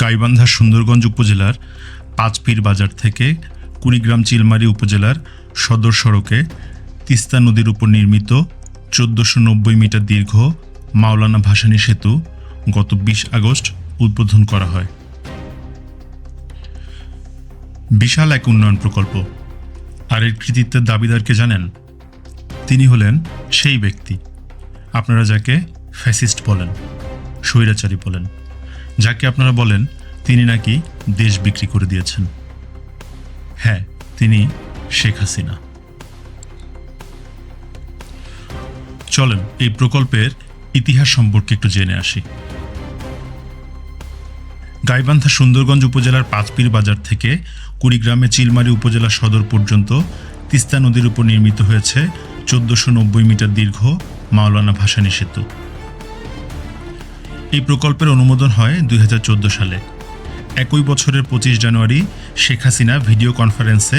গাইবান্ধা সুন্দরগঞ্জ উপজেলার পাঁচপীর বাজার থেকে কুড়িগ্রাম চিলমারি উপজেলার সদর সড়কে তিস্তা নদীর উপর নির্মিত চোদ্দোশো নব্বই মিটার দীর্ঘ মাওলানা ভাসানী সেতু গত বিশ আগস্ট উদ্বোধন করা হয়। বিশাল এক উন্নয়ন প্রকল্প। আর এর কৃতিত্বের দাবিদারকে জানেন? তিনি হলেন সেই ব্যক্তি। আপনারা যাকে ফ্যাসিস্ট বলেন, স্বৈরাচারী বলেন। যাকে আপনারা বলেন, তিনি নাকি দেশ বিক্রি করে দিয়েছেন। হ্যাঁ তিনি শেখ হাসিনা। চলেন, এই প্রকল্পের ইতিহাস সম্পর্কে একটু জেনে আসি। গাইবান্ধা সুন্দরগঞ্জ উপজেলার পাঁচপীর বাজার থেকে কুড়িগ্রামে চিলমারি উপজেলা সদর পর্যন্ত তিস্তা নদীর উপর নির্মিত হয়েছে চোদ্দশো নব্বই মিটার দীর্ঘ মাওলানা ভাসানী সেতু। এই প্রকল্পের অনুমোদন হয় দুই হাজার চোদ্দ সালে। একই বছরের পঁচিশ জানুয়ারি শেখ হাসিনা ভিডিও কনফারেন্সে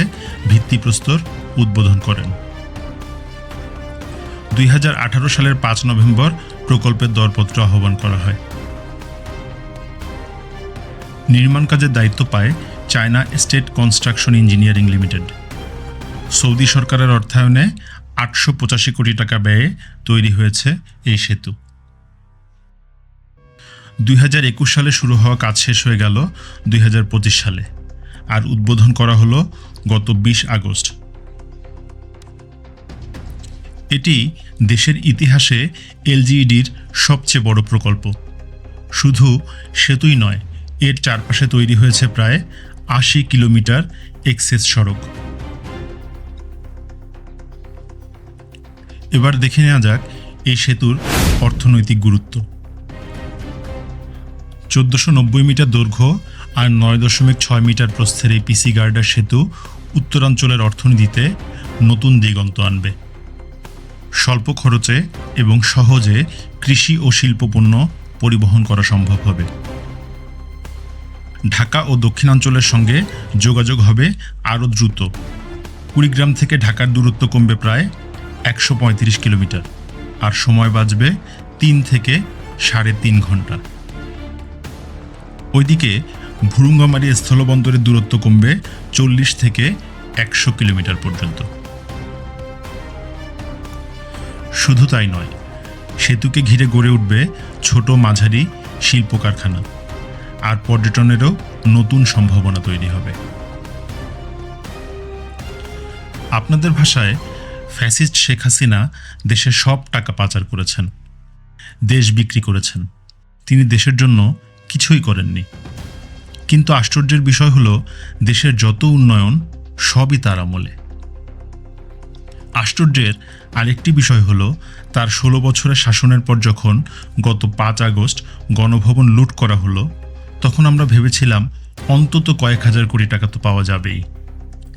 ভিত্তিপ্রস্তর উদ্বোধন করেন। দুই হাজার আঠারো সালের পাঁচ নভেম্বর প্রকল্পের দরপত্র আহ্বান করা হয়। নির্মাণ কাজের দায়িত্ব পায় China state construction engineering limited. Saudi সরকারের অর্থায়নে আটশো পঁচাশি কোটি টাকা ব্যয়ে তৈরি হয়েছে এই সেতু। দুই হাজার একুশ সালে শুরু হওয়া কাজ শেষ হয়ে গেল দুই হাজার পঁচিশ সালে। আর উদ্বোধন করা হলো গত বিশ আগস্ট। এটি দেশের ইতিহাসে এলজিইডির সবচেয়ে বড় প্রকল্প। শুধু সেতুই নয়, এর চারপাশে তৈরি হয়েছে প্রায় আশি কিলোমিটার এক্সেস সড়ক। এবার দেখে নেওয়া যাক এই সেতুর অর্থনৈতিক গুরুত্ব। চোদ্দোশো নব্বই মিটার দৈর্ঘ্য আর নয় দশমিক ছয় মিটার প্রস্থের এই পিসি গার্ডার সেতু উত্তরাঞ্চলের অর্থনীতিতে নতুন দিগন্ত আনবে। স্বল্প খরচে এবং সহজে কৃষি ও শিল্পপণ্য পরিবহন করা সম্ভব হবে। ঢাকা ও দক্ষিণাঞ্চলের সঙ্গে যোগাযোগ হবে আরও দ্রুত। কুড়িগ্রাম থেকে ঢাকার দূরত্ব কমবে প্রায় একশো পঁয়ত্রিশ কিলোমিটার আর সময় বাঁচবে তিন থেকে সাড়ে তিন ঘণ্টা। ওইদিকে ভুরুঙ্গামারি স্থলবন্দরের দূরত্ব কমবে চল্লিশ থেকে একশো কিলোমিটার পর্যন্ত। শুধু তাই নয়, সেতুকে ঘিরে গড়ে উঠবে ছোট মাঝারি শিল্প কারখানা আর পর্যটনেরও নতুন সম্ভাবনা তৈরি হবে। আপনাদের ভাষায় ফ্যাসিস্ট শেখ হাসিনা দেশের সব টাকা পাচার করেছেন, দেশ বিক্রি করেছেন। তিনি দেশের জন্য কিছুই করেননি। কিন্তু আশ্চর্যের বিষয় হলো, দেশের যত উন্নয়ন, সবই তার আমলে। আশ্চর্যের আরেকটি বিষয় হল, তার ষোলো বছরের শাসনের পর যখন গত পাঁচ আগস্ট গণভবন লুট করা হলো, তখন আমরা ভেবেছিলাম, অন্তত কয়েক হাজার কোটি টাকা তো পাওয়া যাবেই।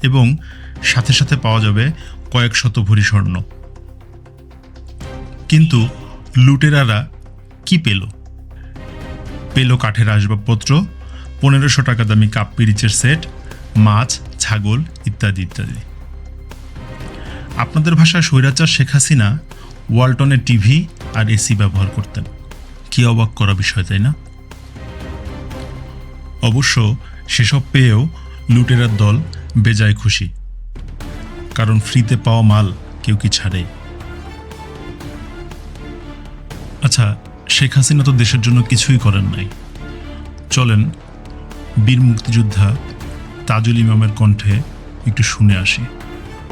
এবং সাথে সাথে পাওয়া যাবে কয়েক শত ভরি স্বর্ণ। কিন্তু লুটেরারা কি পেল? পেল কাঠের আসবাবপত্র, পনেরোশো টাকা দামি কাপ পিরিচের সেট, মাছ, ছাগল ইত্যাদি ইত্যাদি। আপনাদের ভাষায় স্বৈরাচার শেখ হাসিনা ওয়ালটনের টিভি আর এসি ব্যবহার করতেন। কি অবাক করা বিষয়, তাই না? অবশ্য সেসব পেয়েও লুটেরার দল বেজায় খুশি। কারণ ফ্রিতে পাওয়া মাল কেউ কি ছাড়ে? আচ্ছা শেখ হাসিনা তো দেশের জন্য কিছুই করেন নাই। চলেন বীর মুক্তিযোদ্ধা তাজুল ইমামের কণ্ঠে একটু শুনে আসি।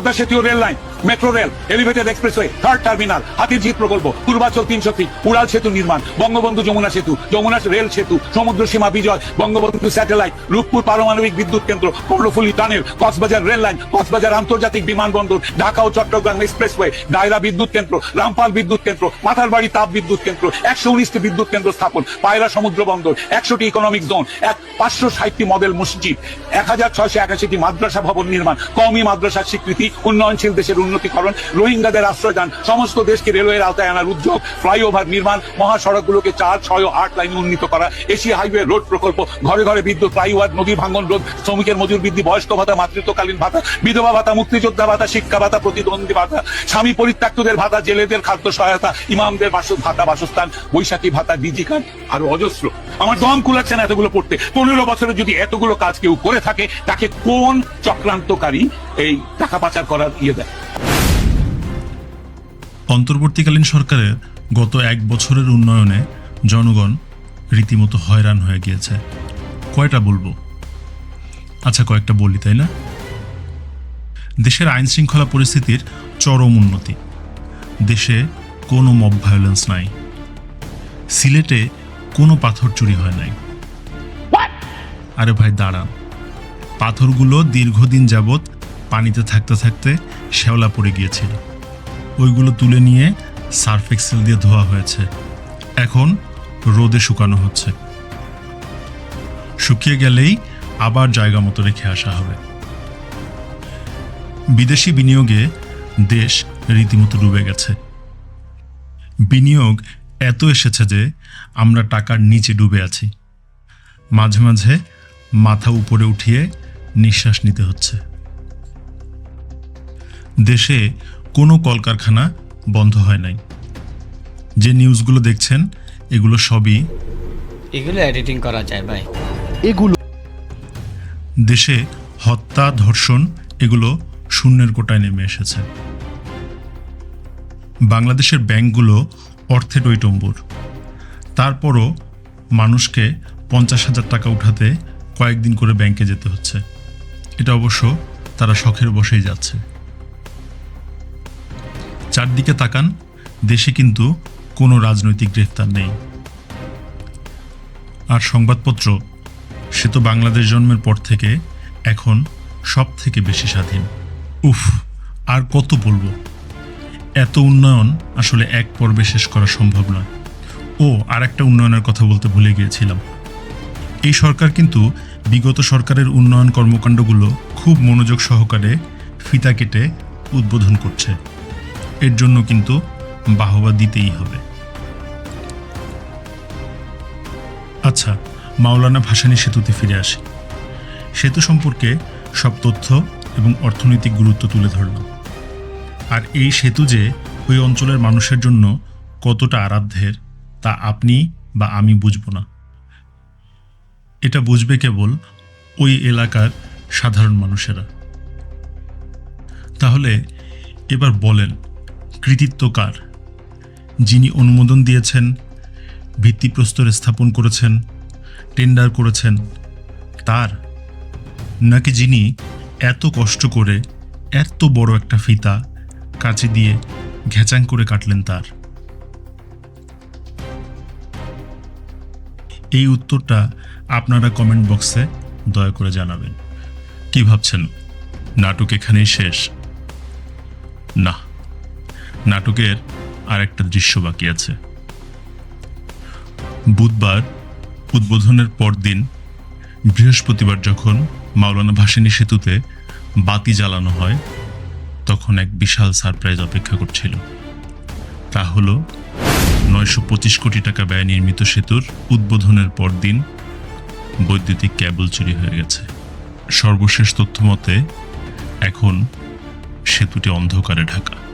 পদ্মা সেতু rail line metro rail elevated expressway third terminal Hatirjheel প্রকল্প, পূর্বাচল তিনশো ফিট উড়াল সেতু নির্মাণ, বঙ্গবন্ধু যমুনা সেতু, যমুনা রেল সেতু, সমুদ্র সীমা বিজয়, বঙ্গবন্ধু স্যাটেলাইট রূপপুর পারমাণবিক বিদ্যুৎ কেন্দ্র Karnaphuli tunnel Cox's Bazar rail line Cox's Bazar আন্তর্জাতিক বিমানবন্দর, ঢাকা ও চট্টগ্রাম এক্সপ্রেসওয়ে ডায়রা বিদ্যুৎ কেন্দ্র, রামপাল বিদ্যুৎ কেন্দ্র, মাথারবাড়ি তাপ বিদ্যুৎ কেন্দ্র, একশো উনিশটি বিদ্যুৎ কেন্দ্র স্থাপন, পায়রা সমুদ্র বন্দর, একশোটি ইকোনমিক জোন এক পাঁচশো ষাটটি মডেল মসজিদ, এক হাজার ছয়শো একাশিটি মাদ্রাসা ভবন নির্মাণ, কওমি মাদ্রাসার স্বীকৃতি উন্নয়নশীল দেশের উন্নতিকরণ, রোহিঙ্গাদের আশ্রয়দান, সমস্ত দেশকে রেলওয়ের আওতায় আনার উদ্যোগ, ফ্লাইওভার নির্মাণ, মহাসড়কগুলোকে চার, ছয় ও আট লাইনে উন্নীত করা, এশিয়া হাইওয়ে রোড প্রকল্প, ঘরে ঘরে বিদ্যুৎ, ফ্লাইওভার, নদী ভাঙ্গন রোধ, শ্রমিকের মজুর বৃদ্ধি, বয়স্ক ভাতা, মাতৃত্বকালীন ভাতা, বিধবা ভাতা, মুক্তিযোদ্ধা ভাতা, শিক্ষা ভাতা, প্রতিদ্বন্দ্বী ভাতা, স্বামী পরিত্যক্তদের ভাতা, জেলেদের খাদ্য সহায়তা, ইমামদের ভাতা বাসস্থান, বৈশাখী ভাতা, ডিজি কার্ড আরও অজস্র। আমার দম কুলাচ্ছে না এতগুলো পড়তে। পনেরো বছরে যদি এতগুলো কাজ কেউ করে থাকে, তাকে কোন চক্রান্তকারী এই টাকা পাচার করার ইয়ে দেয়। অন্তর্বর্তীকালীন সরকারের গত এক বছরের উন্নয়নে জনগণ রীতিমতো হয়রান হয়ে গিয়েছে। কয়টা বলব? আচ্ছা কয়েকটা বলি তাই না? দেশের আইন শৃঙ্খলা পরিস্থিতির চরম উন্নতি। দেশে কোনো মব ভায়োলেন্স নাই। সিলেটে কোনো পাথর চুরি হয় নাই। আরে ভাই দাঁড়ান। পাথরগুলো দীর্ঘদিন যাবৎ পানিতে থাকতে থাকতে শ্যাওলা পড়ে গিয়েছিল। ওইগুলো তুলে নিয়ে সার্ফ এক্সেল দিয়ে ধোয়া হয়েছে। এখন রোদে শুকানো হচ্ছে। শুকিয়ে গেলেই আবার জায়গা মতো রেখে আসা হবে। বিদেশি বিনিয়োগে দেশ রীতিমতো ডুবে গেছে। বিনিয়োগ এত এসেছে যে আমরা টাকার নিচে ডুবে আছি। মাঝে মাঝে মাথা উপরে উঠিয়ে নিঃশ্বাস নিতে হচ্ছে। দেশে কোনো কলকারখানা বন্ধ হয় নাই। যে নিউজগুলো দেখছেন এগুলো সবই এগুলো এডিটিং করা যায় ভাই। এগুলো দেশে হত্যা ধর্ষণ এগুলো শূন্যের কোটায় নেমে এসেছে। বাংলাদেশের ব্যাংকগুলো অর্থে টইটম্বুর। তারপরও মানুষকে পঞ্চাশ হাজার টাকা উঠাতে কয়েকদিন করে ব্যাংকে যেতে হচ্ছে। এটা অবশ্য তারা শখের বসেই যাচ্ছে। চারদিকে তাকান, দেশে কিন্তু কোনো রাজনৈতিক গ্রেফতার নেই। আর সংবাদপত্র, সে তো বাংলাদেশ জন্মের পর থেকে এখন সব থেকে বেশি স্বাধীন। উফ, আর কত বলব? এত উন্নয়ন আসলে এক পর্বে শেষ করা সম্ভব নয়। ও আর একটা উন্নয়নের কথা বলতে ভুলে গিয়েছিলাম। এই সরকার কিন্তু বিগত সরকারের উন্নয়ন কর্মকাণ্ডগুলো খুব মনোযোগ সহকারে ফিতা কেটে উদ্বোধন করছে। এর জন্য কিন্তু বাহবা দিতেই হবে। আচ্ছা মাওলানা ভাসানী সেতুতে ফিরে আসি। সেতু সম্পর্কে সব তথ্য এবং অর্থনৈতিক গুরুত্ব তুলে ধরলাম। আর এই সেতু যে ওই অঞ্চলের মানুষের জন্য কতটা আরাধ্যের, তা আপনি বা আমি বুঝব না। এটা বুঝবে কেবল ওই এলাকার সাধারণ মানুষেরা। তাহলে এবার বলেন কৃতিত্ব কার? যিনি অনুমোদন দিয়েছেন, ভিত্তিপ্রস্তর স্থাপন করেছেন, টেন্ডার করেছেন, তার, নাকি যিনি এত কষ্ট করে এত বড় একটা ফিতা কাছে দিয়ে ঘেচাং করে কাটলেন তার? এই উত্তরটা আপনারা কমেন্ট বক্সে দয়া করে জানাবেন। কি ভাবছেন? নাটক এখানেই শেষ? না। নাটকের আর একটা দৃশ্য বাকি আছে। বুধবার, উদ্বোধনের পরদিন, বৃহস্পতিবার যখন মাওলানা ভাসিনী সেতুতে বাতি জ্বালানো হয়, তখন এক বিশাল সারপ্রাইজ অপেক্ষা করছিল। তা হলো, নয়শো পঁচিশ কোটি টাকা ব্যয় নির্মিত সেতুর উদ্বোধনের পরদিন বৈদ্যুতিক ক্যাবল চুরি হয়ে গেছে। সর্বশেষ তথ্য মতে, এখন সেতুটি অন্ধকারে ঢাকা।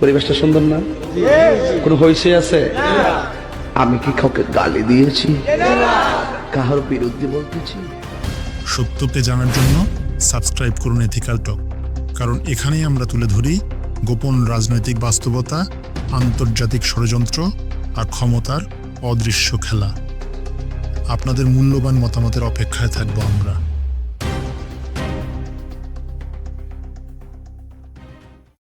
পরিবেশটা সুন্দর না? কোনো হয়েছে আছে? আমি কি কাউকে গালি দিয়েছি? কাহার বিরুদ্ধে বলতেছি? সত্যকে জানার জন্য সাবস্ক্রাইব করুন এথিক্যাল টক কারণ এখানেই আমরা তুলে ধরি গোপন রাজনৈতিক বাস্তবতা, আন্তর্জাতিক ষড়যন্ত্র আর ক্ষমতার অদৃশ্য খেলা। আপনাদের মূল্যবান মতামতের অপেক্ষায় থাকব আমরা।